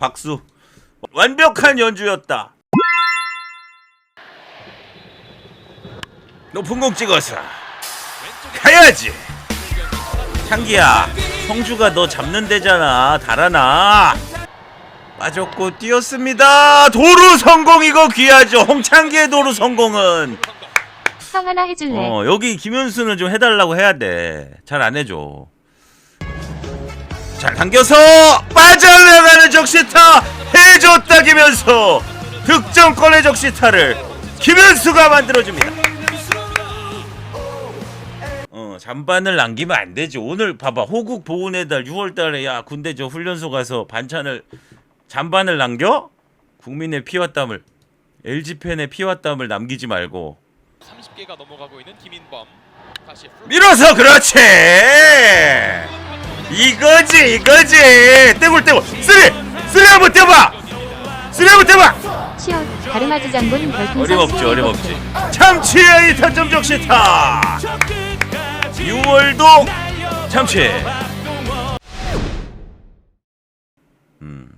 박수. 완벽한 연주였다. 높은 공 찍어서 가야지. 창기야, 성주가 너 잡는 데잖아. 달아나. 빠졌고 뛰었습니다. 도루 성공 이거 귀하죠. 홍창기의 도루 성공은. 형 하나 해줄래? 어 여기 김현수는 좀 해달라고 해야 돼. 잘 안 해줘. 잘 당겨서 빠져나가는 적시타 해줬다 김현수. 득점권의 적시타를 김현수가 만들어줍니다. 어 잔반을 남기면 안 되지. 오늘 봐봐 호국 보훈의 달 6월달에 야 군대 저 훈련소 가서 반찬을 잔반을 남겨? 국민의 피와 땀을 LG 팬의 피와 땀을 남기지 말고 30개가 넘어가고 있는 김인범. 다시 풀- 밀어서 그렇지 이거지 이거지. 떼굴 떼굴. 쓰리 쓰리 한번 떼봐. 쓰리 한번 떼봐. 치어 가르마지 장군 별풍선 어림없지 어림없지. 참치의 이탄점 적시타. 6월도 참치. 음.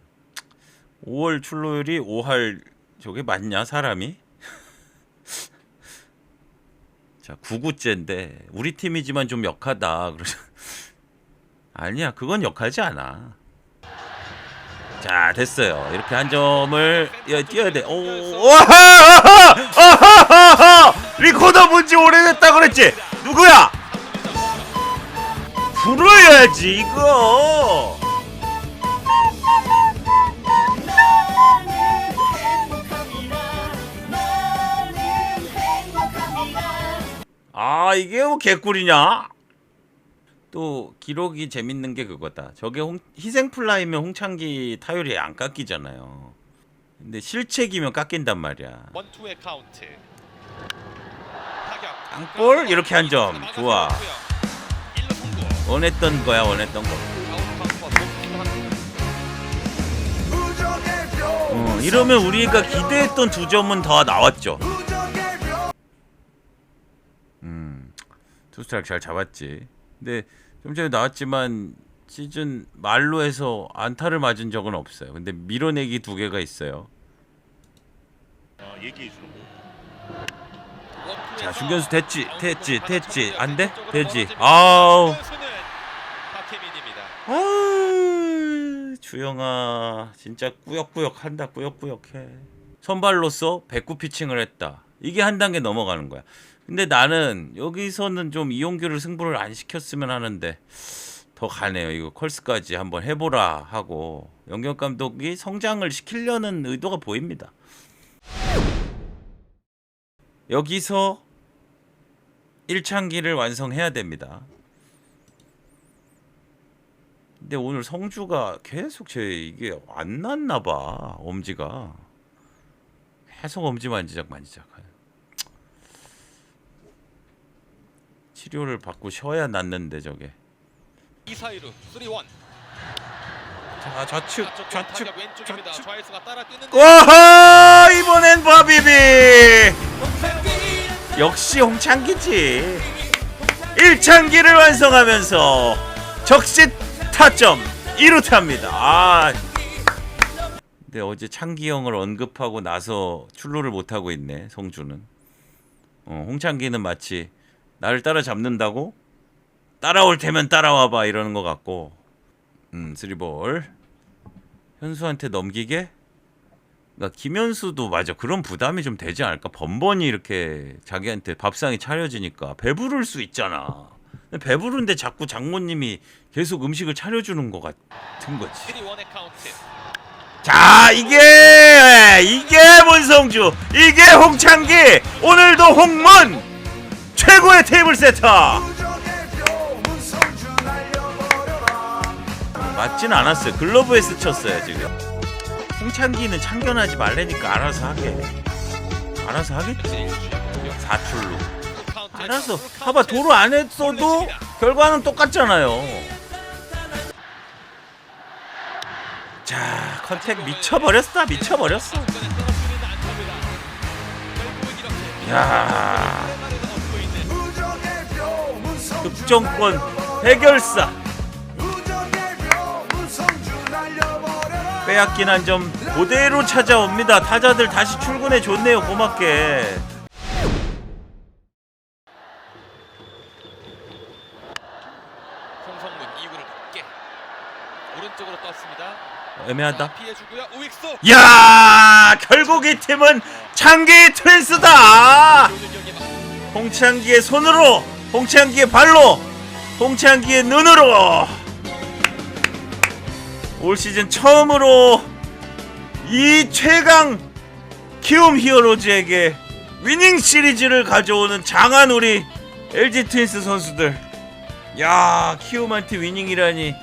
5월 출루율이 5할 저게 맞냐 사람이? 자 9구째인데 우리 팀이지만 좀 역하다. 그러죠 아니야 그건 역하지 않아. 자 됐어요. 이렇게 한 점을 야, 뛰어야 돼. 오, 와하! 아하하하! 리코더 본지 오래됐다 그랬지? 누구야? 불어야지 이거. 아 이게 뭐 개꿀이냐 또 기록이 재밌는 게 그거다. 저게 홍, 희생 플라이면 홍창기 타율이 안 깎이잖아요. 근데 실책이면 깎인단 말이야. 원투의 카운트. 땅볼? 이렇게 한 점. 좋아. 원했던 거야 원했던 거. 어, 이러면 우리가 기대했던 두 점은 더 나왔죠. 음 투스트라이크 잘 잡았지 근데 좀 전에 나왔지만 시즌 말로 해서 안타를 맞은 적은 없어요. 근데 밀어내기 두 개가 있어요. 자 중견수 됐지? 됐지? 됐지? 안 돼? 되지? 아우. 박혜민입니다. 아 주영아. 진짜 꾸역꾸역 한다 꾸역꾸역 해. 선발로서 백구 피칭을 했다. 이게 한 단계 넘어가는 거야 근데 나는 여기서는 좀 이용규를 승부를 안 시켰으면 하는데 더 가네요. 이거 컬스까지 한번 해보라 하고 영경 감독이 성장을 시키려는 의도가 보입니다. 여기서 1창기를 완성해야 됩니다. 근데 오늘 성주가 계속 제 이게 안 났나 봐 엄지가. 계속 엄지 만지작 만지작 치료를 받고 쉬어야 낫는데 저게. 이사이루 3원. 자 좌측 좌측 왼쪽입니다. 좌측. 좌익수가 따라 뛰는데 와하! 이번엔 바비비! 역시 홍창기지. 1창기를 완성하면서 적시 타점 1루타입니다. 아. 근데 어제 창기 형을 언급하고 나서 출루를 못 하고 있네 성주는. 어, 홍창기는 마치 나를 따라잡는다고? 따라올 테면 따라와봐 이러는 것 같고. 음 쓰리볼. 현수한테 넘기게? 그러니까 김현수도 맞아. 그런 부담이 좀 되지 않을까? 번번이 이렇게 자기한테 밥상이 차려지니까. 배부를 수 있잖아. 배부른데 자꾸 장모님이 계속 음식을 차려주는 것 같은 거지. 3원의 카운트. 자 이게 이게 문성주 이게 홍창기 오늘도 홍문 최고의 테이블 세터. 맞진 않았어요. 글러브에 스쳤어요 지금. 홍창기는 참견하지 말라니까 알아서 하게. 알아서 하겠지. 사출로. 알아서. 봐봐 도로 안 했어도 결과는 똑같잖아요. 자 컨택 미쳐버렸다 미쳐버렸어. 야 득점권 해결사 빼앗긴 한 점 그대로 찾아옵니다. 타자들 다시 출근해 줬네요. 고맙게. 홍성문 2구를 높게 오른쪽으로 떴습니다. 애매하다. 자, 피해주고요. 우익수. 야 결국 이 팀은 창기. 오늘 경기 막 홍창기의 손으로, 홍창기의 발로, 홍창기의 눈으로 올 시즌 처음으로 이 최강 키움 히어로즈에게 위닝 시리즈를 가져오는 장한 우리 LG 트윈스 선수들. 야 키움한테 위닝이라니